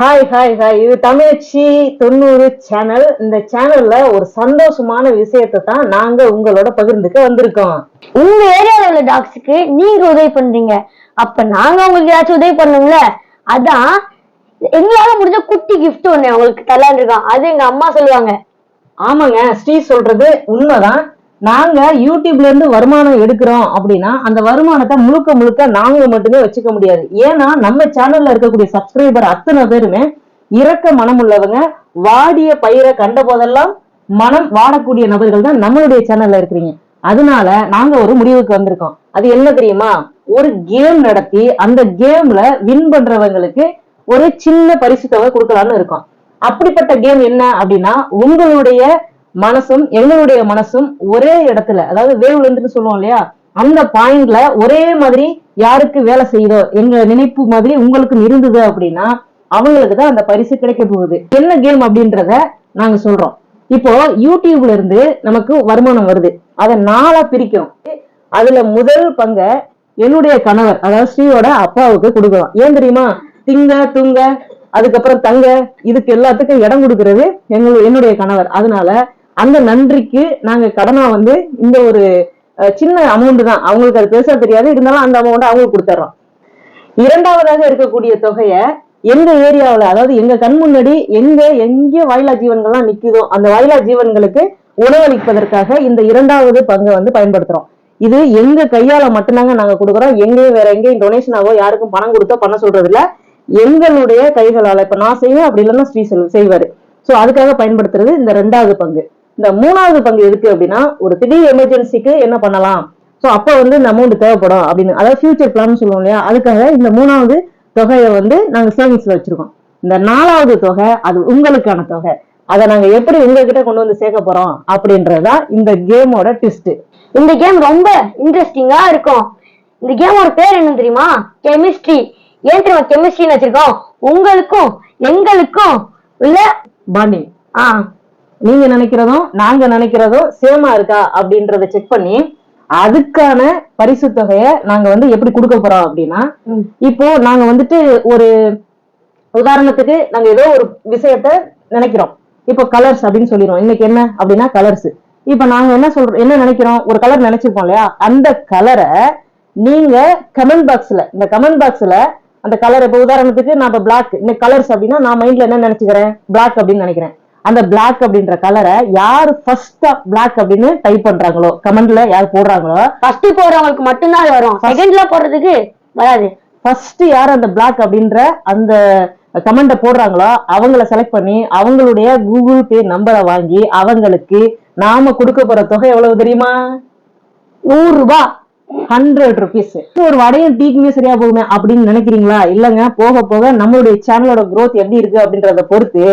Hi hi hi இது தமிழ்ச்சி தொண்ணூறு channel இந்த சேனல்ல ஒரு சந்தோஷமான விஷயத்தை தான் நாங்க உங்களோட பகிர்ந்துக்க வந்திருக்கோம். உங்க ஏரியால உள்ள டாக்ஸுக்கு நீங்க உதவி பண்றீங்க. அப்ப நாங்க உங்களுக்கு ஏதாச்சும் உதவி பண்ணணும்ல? அதான் எங்களால முடிஞ்ச குட்டி கிஃப்ட் ஒண்ணு உங்களுக்கு தரலான்னு இருக்கோம். அது எங்க அம்மா சொல்லுவாங்க. ஆமாங்க ஸ்ரீ சொல்றது உண்மைதான். நாங்க யூடியூப்ல இருந்து வருமானம் எடுக்கிறோம் அப்படின்னா அந்த வருமானத்தை முழுக்க முழுக்க நாங்க மட்டுமே வச்சுக்க முடியாது. ஏன்னா நம்ம சேனல்ல இருக்கக்கூடிய சப்ஸ்கிரைபர் அத்தனை பேருமே இரக்க மனம் உள்ளவங்க வாடிய பயிரை கண்ட போதெல்லாம் மனம் வாடக்கூடிய நபர்கள் தான் நம்மளுடைய சேனல்ல இருக்கிறீங்க. அதனால நாங்க ஒரு முடிவுக்கு வந்திருக்கோம். அது என்ன தெரியுமா? ஒரு கேம் நடத்தி அந்த கேம்ல வின் பண்றவங்களுக்கு ஒரு சின்ன பரிசு தொகை கொடுக்கலாம்னு இருக்கோம். அப்படிப்பட்ட கேம் என்ன அப்படின்னா உங்களுடைய மனசும் எங்களுடைய மனசும் ஒரே இடத்துல அதாவது வேவ் லென்த்னு சொல்லுவோம் இல்லையா? அந்த பாயிண்ட்ல ஒரே மாதிரி யாருக்கு வேலை செய்யுதோ எங்க நினைப்பு மாதிரி உங்களுக்கு இருந்தது அப்படின்னா அவங்களுக்கு தான் அந்த பரிசு கிடைக்க போகுது. என்ன கேம் அப்படின்றத நாங்க சொல்றோம். இப்போ யூடியூப்ல இருந்து நமக்கு வருமானம் வருது. அதை நாளா பிரிக்கிறோம். அதுல முதல் பங்க என்னுடைய கணவர் அதாவது ஸ்ரீயோட அப்பாவுக்கு கொடுக்கலாம். ஏன் தெரியுமா? திங்க துங்க அதுக்கப்புறம் தங்க இதுக்கு எல்லாத்துக்கும் இடம் கொடுக்கறது எங்க என்னுடைய கணவர். அதனால அந்த நன்றிக்கு நாங்க கடனா வந்து இந்த ஒரு சின்ன அமௌண்ட் தான். அவங்களுக்கு அது பெருசா தெரியாது. இருந்தாலும் அந்த அமௌண்ட் அவங்களுக்கு கொடுத்துட்றோம் இரண்டாவதாக இருக்கக்கூடிய தொகையை எங்க ஏரியாவுல அதாவது எங்க கண் முன்னாடி எங்க எங்க வாயிலா ஜீவன்கள்லாம் நிக்குதோ அந்த வாயிலா ஜீவன்களுக்கு உணவளிப்பதற்காக இந்த இரண்டாவது பங்கை வந்து பயன்படுத்துறோம். இது எங்க கையால மட்டும்தாங்க நாங்க கொடுக்குறோம். எங்கேயும் வேற எங்கேயும் டொனேஷனாவோ யாருக்கும் பணம் கொடுத்தோ பண்ண சொல்றது இல்ல எங்களுடைய கைகளால இப்ப நான் செய்வேன் அப்படி இல்லைன்னா ஸ்ரீ செல்வம் செய்வாரு. சோ அதுக்காக பயன்படுத்துறது இந்த ரெண்டாவது பங்கு. இந்த மூணாவது பங்கு எதுக்கு அப்படின்னா ஒரு திடீர் எமர்ஜென்சிக்கு என்ன பண்ணலாம்? சோ அப்ப வந்து இந்த அமௌண்ட் தேவைப்படும் அப்படின்னு. அதாவது ஃபியூச்சர் பிளான் சொல்லுவோம் இல்லையா? அதுக்காக இந்த மூணாவது தொகையை வந்து நாங்க சேவிங்ஸ்ல வச்சிருக்கோம். இந்த நாலாவது தொகை அது உங்களுக்கான தொகை. அதை நாங்க எப்படி உங்ககிட்ட கொண்டு வந்து சேர்க்க போறோம்? அப்படின்றதுதான் இந்த கேமோட ட்விஸ்ட் இந்த கேம் ரொம்ப இன்ட்ரெஸ்டிங்கா இருக்கும். இந்த கேமோட பேர் என்ன தெரியுமா? கெமிஸ்ட்ரி ஏன் தெரியுமா கெமிஸ்ட்ரின்னு வச்சிருக்கோம்? உங்களுக்கும் எங்களுக்கும் உள்ள பாண்டிங் ஆ. நீங்க நினைக்கிறதும் நாங்க நினைக்கிறதும் சேமா இருக்கா அப்படின்றத செக் பண்ணி அதுக்கான பரிசு தொகையை நாங்க வந்து எப்படி கொடுக்க போறோம் அப்படின்னா. இப்போ நாங்க வந்துட்டு ஒரு உதாரணத்துக்கு நாங்க ஏதோ ஒரு விஷயத்த நினைக்கிறோம். இப்போ கலர்ஸ் அப்படின்னு சொல்லிடுவோம் இன்னைக்கு என்ன அப்படின்னா கலர்ஸ் இப்போ நாங்க என்ன சொல்றோம் என்ன நினைக்கிறோம்? ஒரு கலர் நினைச்சிருப்போம் இல்லையா? அந்த கலரை நீங்க கமெண்ட் பாக்ஸ்ல இந்த கமெண்ட் பாக்ஸ்ல அந்த கலர் இப்போ உதாரணத்துக்கு நான் இப்போ பிளாக் இந்த கலர்ஸ் அப்படின்னா நான் மைண்ட்ல என்ன நினைச்சுக்கிறேன்? பிளாக் அப்படின்னு நினைக்கிறேன். அந்த பிளாக் அப்படின்ற கலரை யார் ஃபர்ஸ்டா பிளாக் அப்படின்னு டைப் பண்றாங்களோ? கமெண்ட்ல யார் போடுறாங்களோ? ஃபர்ஸ்ட் போடுறவங்களுக்கு மட்டும்தான் வரும். செகண்ட்ல போடுறதுக்கு வராது. ஃபர்ஸ்ட் யார் அந்த பிளாக் அப்படின்ற அந்த கமெண்ட போடுறாங்களோ அவங்கள செலக்ட் பண்ணி அவங்களுடைய கூகுள் பே நம்பரை வாங்கி அவங்களுக்கு நாம கொடுக்க போற தொகை எவ்வளவு தெரியுமா? நூறு ரூபாய் ஹண்ட்ரட் ருபீஸ் ஒரு வடையும் டீக்குமே சரியா போகுமே அப்படின்னு நினைக்கிறீங்களா? இல்லங்க. போக போக நம்மளுடைய சேனலோட growth எப்படி இருக்கு அப்படின்றத பொறுத்து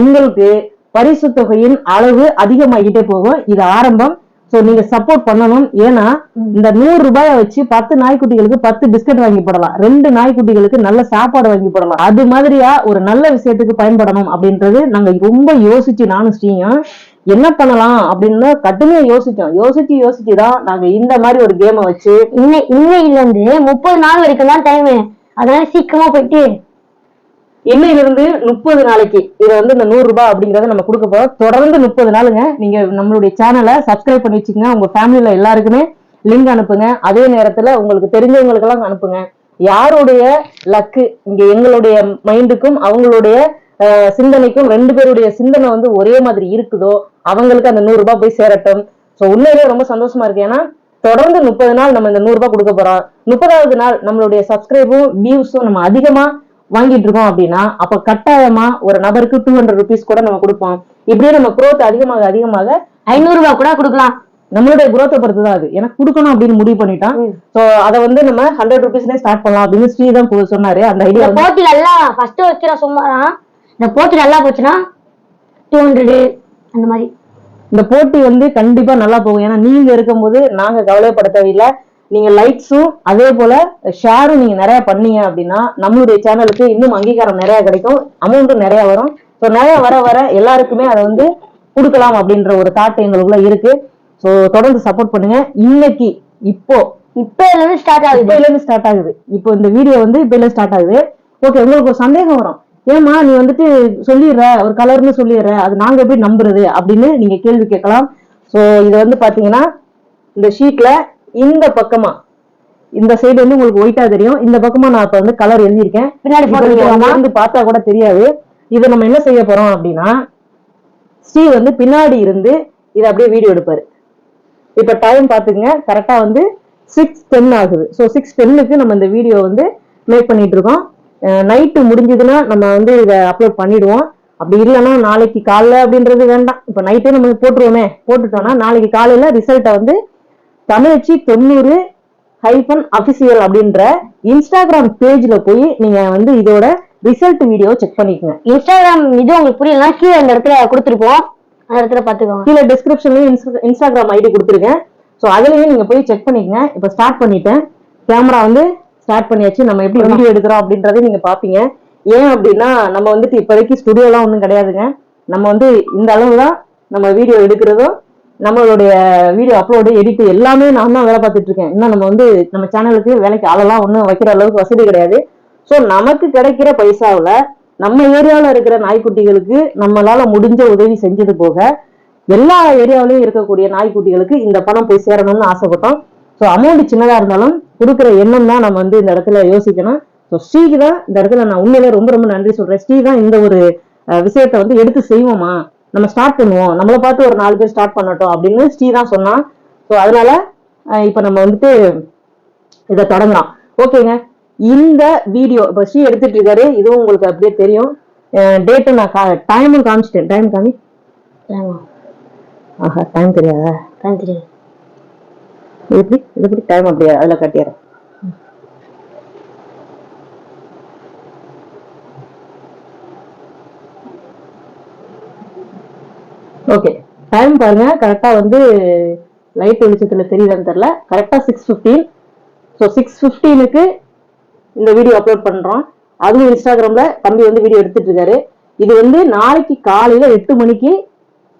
உங்களுக்கு பரிசு தொகையின் அளவு அதிகமாகிட்டே போகும். இது ஆரம்பம். சோ நீங்க சப்போர்ட் பண்ணணும். ஏன்னா இந்த நூறு ரூபாயை வச்சு பத்து நாய்க்குட்டிகளுக்கு பத்து பிஸ்கட் வாங்கி போடலாம். ரெண்டு நாய்க்குட்டிகளுக்கு நல்ல சாப்பாடு வாங்கி போடலாம். அது மாதிரியா ஒரு நல்ல விஷயத்துக்கு பயன்படணும் அப்படின்றது நாங்க ரொம்ப யோசிச்சு நானும் ஸ்ரீயும் என்ன பண்ணலாம் அப்படின்னு கடுமையா யோசிச்சோம். யோசிச்சு யோசிச்சு தான் நாங்க இந்த மாதிரி ஒரு கேமை வச்சு இன்னை இன்னையில இருந்து முப்பது நாள் வரைக்கும் தான் டைம் அதனால சீக்கிரமா போயிட்டு இன்னையிலிருந்து முப்பது நாளைக்கு இதை வந்து இந்த நூறு ரூபாய் அப்படிங்கறத நம்ம கொடுக்க போறோம். தொடர்ந்து முப்பது நாளுங்க. நீங்க நம்மளுடைய சேனலை சப்ஸ்கிரைப் பண்ணி வச்சுக்கோங்க. உங்க ஃபேமிலியில எல்லாருக்குமே லிங்க் அனுப்புங்க. அதே நேரத்துல உங்களுக்கு தெரிஞ்சவங்களுக்கு எல்லாம் அனுப்புங்க. யாருடைய லக்கு இங்க எங்களுடைய மைண்டுக்கும் அவங்களுடைய சிந்தனைக்கும் ரெண்டு பேருடைய சிந்தனை வந்து ஒரே மாதிரி இருக்குதோ அவங்களுக்கு அந்த நூறு ரூபாய் போய் சேரட்டும். சோ உண்மையிலேயே ரொம்ப சந்தோஷமா இருக்கு. ஏன்னா தொடர்ந்து முப்பது நாள் நம்ம இந்த நூறு ரூபாய் கொடுக்க போறோம். முப்பதாவது நாள் நம்மளுடைய சப்ஸ்கிரைபும் வியூஸும் நம்ம அதிகமா வாங்கிட்டு இருக்கோம் அப்படின்னா அப்ப கட்டாயமா ஒரு நபருக்கு டூ ஹண்ட்ரட் ருபீஸ் கூட நம்ம கொடுப்போம். இப்படியே நம்ம growth அதிகமாக அதிகமாக ஐநூறு ரூபாய் கூட கொடுக்கலாம். நம்மளுடைய குரோத்தை பொறுத்து தான் அது. எனக்கு கொடுக்கணும் அப்படின்னு முடிவு பண்ணிட்டான். சோ அதை வந்து நம்ம ஹண்ட்ரட் ருபீஸ்லேயே ஸ்டார்ட் பண்ணலாம் அப்படின்னு ஸ்ரீ தான் போ- சொன்னாரு. அந்த ஐடியா போட்டி நல்லா ஃபர்ஸ்ட் வைக்கிற சும்மா இந்த போட்டி நல்லா போச்சுன்னா டூ ஹண்ட்ரடு அந்த மாதிரி. இந்த போட்டி வந்து கண்டிப்பா நல்லா போகும். ஏன்னா நீங்க இருக்கும்போது நாங்க கவலைப்பட தேவையில்லை நீங்க லைக்ஸும் அதே போல ஷேரும் நீங்க நிறைய பண்ணீங்க அப்படின்னா நம்மளுடைய சேனலுக்கு இன்னும் அங்கீகாரம் நிறைய கிடைக்கும். அமௌண்ட்டும் நிறைய வரும். ஸோ நிறைய வர வர எல்லாருக்குமே அதை வந்து கொடுக்கலாம் அப்படின்ற ஒரு தாட் எங்களுக்குள்ள இருக்கு. ஸோ தொடர்ந்து சப்போர்ட் பண்ணுங்க. இன்னைக்கு இப்போ இப்ப இருந்து ஸ்டார்ட் ஆகுது. இப்பையில இருந்து ஸ்டார்ட் ஆகுது. இப்போ இந்த வீடியோ வந்து இப்பையில ஸ்டார்ட் ஆகுது. ஓகே உங்களுக்கு ஒரு சந்தேகம் வரும். ஏமா நீ வந்துட்டு சொல்லிடுற ஒரு கலர்னு சொல்லிடுற அது நாங்க எப்படி நம்புறது அப்படின்னு நீங்க கேள்வி கேட்கலாம். சோ இது வந்து பாத்தீங்கன்னா இந்த ஷீட்ல இந்த பக்கமா. இந்த சைடு வந்து உங்களுக்கு ஒயிட்டா தெரியும். இந்த பக்கமா நான் இப்ப வந்து கலர் எழுதியிருக்கேன். பின்னாடி இருந்து பார்த்தா கூட தெரியாது. இதை நம்ம என்ன செய்ய போறோம் அப்படின்னா ஸ்ரீ வந்து பின்னாடி இருந்து இதை அப்படியே வீடியோ எடுப்பாரு. இப்ப டைம் பாத்துங்க கரெக்டா வந்து சிக்ஸ் டென் ஆகுது. ஸோ சிக்ஸ் டென்னுக்கு நம்ம இந்த வீடியோ வந்து மேக் பண்ணிட்டு இருக்கோம். நைட்டு முடிஞ்சதுன்னா நம்ம வந்து இதை அப்லோட் பண்ணிடுவோம். அப்படி இல்லைன்னா நாளைக்கு காலைல அப்படின்றது வேண்டாம். இப்போ நைட்டே நம்ம போட்டுருவோமே. போட்டுட்டோம்னா நாளைக்கு காலையில ரிசல்ட்டை வந்து தமிழச்சி தொண்ணூறு ஹைஃபன் அபிஷியல் அப்படின்ற இன்ஸ்டாகிராம் பேஜ்ல போய் நீங்க வந்து இதோட ரிசல்ட் வீடியோ செக் பண்ணிக்கோங்க. இன்ஸ்டாகிராம் இது உங்களுக்கு புரியலன்னா கீழே இந்த இடத்துல கொடுத்துருப்போம் அந்த இடத்துல பாத்துக்கோங்க கீழே டிஸ்கிரிப்ஷன்லயும் இன்ஸ்டாகிராம் ஐடி கொடுத்துருக்கேன் ஸோ அதுலயும் நீங்க போய் செக் பண்ணிக்கங்க. இப்போ ஸ்டார்ட் பண்ணிட்டேன். கேமரா வந்து ஸ்டார்ட் பண்ணியாச்சு. நம்ம எப்படி வீடியோ எடுக்கிறோம் அப்படின்றதை நீங்க பாப்பீங்க ஏன் அப்படின்னா நம்ம வந்துட்டு இப்போதைக்கு ஸ்டுடியோலாம் ஒன்றும் கிடையாதுங்க. நம்ம வந்து இந்த அளவு தான் நம்ம வீடியோ எடுக்கிறதும் நம்மளுடைய வீடியோ அப்லோடு எடிட் எல்லாமே நான் தான் வேலை பார்த்துட்டு இருக்கேன். இன்னும் நம்ம வந்து நம்ம சேனலுக்கு வேலைக்கு ஆளெல்லாம் ஒன்றும் வைக்கிற அளவுக்கு வசதி கிடையாது. ஸோ நமக்கு கிடைக்கிற பைசாவில் நம்ம ஏரியாவில் இருக்கிற நாய்க்குட்டிகளுக்கு நம்மளால முடிஞ்ச உதவி செஞ்சது போக எல்லா ஏரியாவிலையும் இருக்கக்கூடிய நாய்க்குட்டிகளுக்கு இந்த பணம் போய் சேரணும்னு ஆசைப்பட்டோம். ஸோ அமௌண்ட் சின்னதாக இருந்தாலும் கொடுக்குற எண்ணம் தான் நம்ம வந்து இந்த இடத்துல யோசிக்கணும். ஸோ ஸ்ரீக்கு தான் இந்த இடத்துல நான் உண்மையிலே ரொம்ப ரொம்ப நன்றி சொல்கிறேன் ஸ்ரீ தான் இந்த ஒரு விஷயத்த விஷயத்தை வந்து எடுத்து செய்வோமா? நம்ம ஸ்டார்ட் பண்ணுவோம். நம்மளை பார்த்து ஒரு நாலு பேர் ஸ்டார்ட் பண்ணட்டும் அப்படின்னு ஸ்ரீ தான் சொன்னான். ஸோ அதனால இப்போ நம்ம வந்துட்டு இதை தொடங்கலாம். ஓகேங்க இந்த வீடியோ இப்போ ஸ்ரீ எடுத்துட்டு இருக்காரு. இதுவும் உங்களுக்கு அப்படியே தெரியும். டேட்டு நான் டைமும் காமிச்சிட்டேன். டைம் காமி? ஆஹா டைம் தெரியாதா? தெரியும் இது எப்படி? இது எப்படி? டைம் அப்படியா? அதில் கட்டிடுறேன் ஓகே டைம் பாருங்க. கரெக்டா வந்து லைட் வெளிச்சத்துல தெரியுதான்னு தெரியல. கரெக்டா சிக்ஸ் ஃபிஃப்டீன் ஸோ சிக்ஸ் ஃபிஃப்டீனுக்கு இந்த வீடியோ அப்லோட் பண்றோம். அதுவும் இன்ஸ்டாகிராம்ல தம்பி வந்து வீடியோ எடுத்துட்டு இருக்காரு. இது வந்து நாளைக்கு காலையில எட்டு மணிக்கு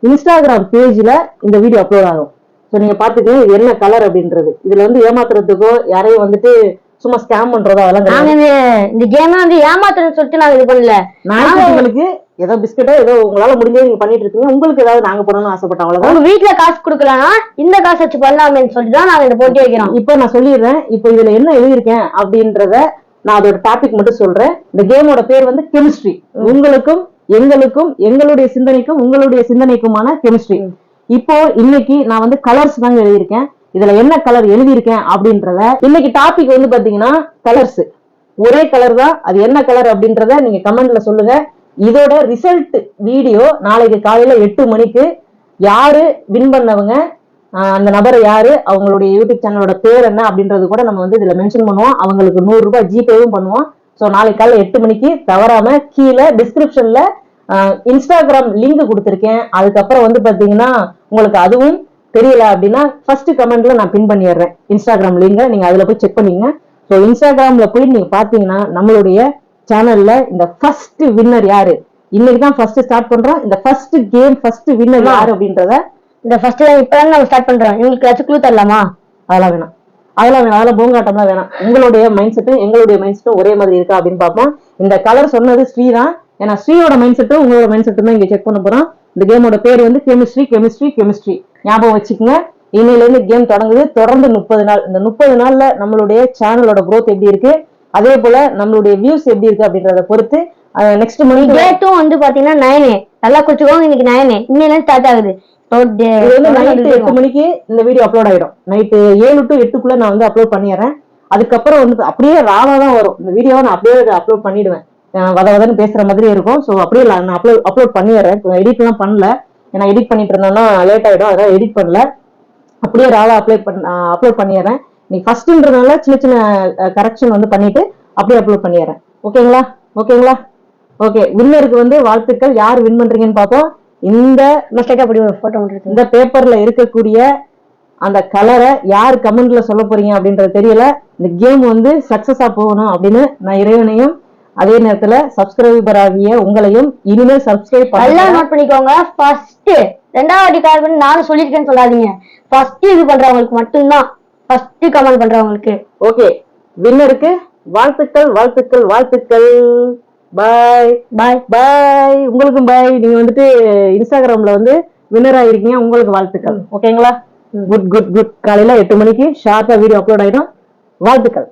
இன்ஸ்டாகிராம் பேஜில் இந்த வீடியோ அப்லோட் ஆகும். ஸோ நீங்கள் பாத்துக்கங்க இது என்ன கலர் அப்படின்றது. இதில் வந்து ஏமாத்துறதுக்கோ யாரையும் வந்துட்டு சும்மா ஸ்கேம் பண்றதோ அதெல்லாம் நாங்க இந்த இந்த கேம் வந்து ஏமாத்துறேன்னு சொல்லிட்டு நாங்க இது பண்ணல. நாய்க்குட்டிகளுக்கு ஏதோ பிஸ்கட்டோ ஏதோ உங்களால முடிஞ்சது நீங்க பண்ணிட்டு இருக்கீங்க. உங்களுக்கு ஏதாவது நாங்க பண்ணணும்னு ஆசைப்பட்டோம் அவ்வளவுதான். உங்க வீட்ல காசு கொடுக்கலன்னா இந்த காசு வச்சு பண்ணலாமேன்னு சொல்லிட்டு தான் நாங்க இந்த போட்டி வைக்கிறோம். இப்போ நான் சொல்லிடுறேன். இப்போ இதுல என்ன எழுதியிருக்கேன் அப்படின்றத நான் அதோட டாபிக் மட்டும் சொல்றேன். இந்த கேமோட பேர் வந்து கெமிஸ்ட்ரி உங்களுக்கும் எங்களுக்கும் எங்களுடைய சிந்தனைக்கும் உங்களுடைய சிந்தனைக்குமான கெமிஸ்ட்ரி இப்போ இன்னைக்கு நான் வந்து கலர்ஸ் தாங்க எழுதியிருக்கேன். இதுல என்ன கலர் எழுதியிருக்கேன் அப்படின்றத இன்னைக்கு டாபிக் வந்து பாத்தீங்கன்னா கலர்ஸ் ஒரே கலர் தான் அது என்ன கலர் அப்படின்றத நீங்க கமெண்ட்ல சொல்லுங்க. இதோட ரிசல்ட் வீடியோ நாளைக்கு காலையில எட்டு மணிக்கு யாரு வின் பண்ணவங்க அந்த நபர் யாரு அவங்களுடைய யூடியூப் சேனலோட பேர் என்ன அப்படின்றது கூட நம்ம வந்து இதுல மென்ஷன் பண்ணுவோம். அவங்களுக்கு நூறு ரூபாய் ஜிபேவும் பண்ணுவோம். ஸோ நாளைக்கு காலையில் எட்டு மணிக்கு தவறாம கீழே டிஸ்கிரிப்ஷன்ல இன்ஸ்டாகிராம் லிங்க் கொடுத்துருக்கேன். அதுக்கப்புறம் வந்து பாத்தீங்கன்னா உங்களுக்கு அதுவும் தெரியல அப்படின்னா ஃபர்ஸ்ட் கமெண்ட்ல நான் பின் பண்ணிடுறேன். இன்ஸ்டாகிராம் லிங்கை நீங்க அதுல போய் செக் பண்ணீங்க. ஸோ இன்ஸ்டாகிராம்ல போய் நீங்க பாத்தீங்கன்னா நம்மளுடைய சேனல்ல இந்த ஃபர்ஸ்ட் வின்னர் யாரு? இன்னைக்கு தான் ஃபர்ஸ்ட் ஸ்டார்ட் பண்றோம். இந்த ஃபர்ஸ்ட் கேம் ஃபர்ஸ்ட் வின்னர் யாரு அப்படின்றத இந்த ஃபர்ஸ்ட் இப்பதான் நம்ம ஸ்டார்ட் பண்றோம். உங்களுக்கு ஏதாச்சும் க்ளூ தரலாமா? அதெல்லாம் வேணாம். அதெல்லாம் வேணாம். அதெல்லாம் பூங்காட்டம்லாம் வேணாம். உங்களுடைய மைண்ட் செட்டும் எங்களுடைய மைண்ட் செட்டும் ஒரே மாதிரி இருக்கா அப்படின்னு பார்ப்போம். இந்த கலர் சொன்னது ஸ்ரீ தான். ஏன்னா ஸ்ரீயோட மைண்ட் செட்டும் உங்களோட மைண்ட் செட்டும் தான் இங்க செக் பண்ண போறோம். இந்த கேமோட பேர் வந்து கெமிஸ்ட்ரி கெமிஸ்ட்ரி கெமிஸ்ட்ரி ஞாபகம் வச்சுக்கோங்க. இன்னையில இருந்து கேம் தொடங்குது. தொடர்ந்து முப்பது நாள். இந்த முப்பது நாள்ல நம்மளுடைய சேனலோட growth எப்படி இருக்கு? அதே போல நம்மளுடைய வியூஸ் எப்படி இருக்கு அப்படின்றத பொறுத்து நெக்ஸ்ட் மணி டேட்டும் வந்து பாத்தீங்கன்னா நைனு நல்லா குடிச்சுக்கோங்க இன்னைக்கு நைனு இன்னையில ஸ்டார்ட் ஆகுது. நைட்டு எட்டு. மணிக்கு இந்த வீடியோ அப்லோட் ஆயிடும். நைட்டு ஏழு டு எட்டுக்குள்ள நான் வந்து அப்லோட் பண்ணிடுறேன். அதுக்கப்புறம் வந்து அப்படியே ராவா தான் வரும். இந்த வீடியோவை நான் அப்படியே அப்லோட் பண்ணிடுவேன். வத வதன்னு பேசுற மாதிரி இருக்கும். ஸோ அப்படியே நான் அப்லோட் அப்லோட் பண்ணிடுறேன். எடிட்லாம் பண்ணல. ஏன்னா எடிட் பண்ணிட்டு இருந்தோம்னா லேட் ஆகிடும் அதான் எடிட் பண்ணல. அப்படியே ராவா அப்ளை பண்ண அப்லோட் பண்ணிடுறேன். நீ ஃபர்ஸ்ட்ன்றதுனால சின்ன சின்ன கரெக்ஷன் வந்து பண்ணிட்டு அப்படியே அப்லோட் பண்ணிடுறேன். ஓகேங்களா? ஓகேங்களா? ஓகே. வின்னருக்கு வந்து வாழ்த்துக்கள். யார் வின் பண்றீங்கன்னு பார்ப்போம். இந்த நம்ம அப்படி ஒரு போட்டோ மட்டும் இந்த பேப்பர்ல இருக்கக்கூடிய அந்த கலரை யார் கமெண்ட்ல சொல்ல போறீங்க அப்படின்றது தெரியல. இந்த கேம் வந்து சக்சஸா போகணும் அப்படின்னு நான் இறைவனையும் அதே நேரத்துல சப்ஸ்கிரைபர் ஆகிய உங்களையும் இனிமேல் சப்ஸ்கிரைப் பண்ண நோட் பண்ணிக்கோங்க. ஃபர்ஸ்ட் ரெண்டாவது கால் பண்ணி நானும் சொல்லியிருக்கேன்னு சொல்லாதீங்க. ஃபர்ஸ்ட் இது பண்றவங்களுக்கு மட்டும்தான். ஃபர்ஸ்ட் கமெண்ட் பண்றவங்களுக்கு. ஓகே வின்னருக்கு வாழ்த்துக்கள் வாழ்த்துக்கள் வாழ்த்துக்கள். பாய் பாய் பாய் உங்களுக்கும் பாய் நீங்க வந்துட்டு இன்ஸ்டாகிராம்ல வந்து வின்னர் ஆயிருக்கீங்க. உங்களுக்கு வாழ்த்துக்கள். ஓகேங்களா குட் குட் குட் காலையில எட்டு மணிக்கு ஷார்ப்பா வீடியோ அப்லோட் ஆயிடும். வாழ்த்துக்கள்.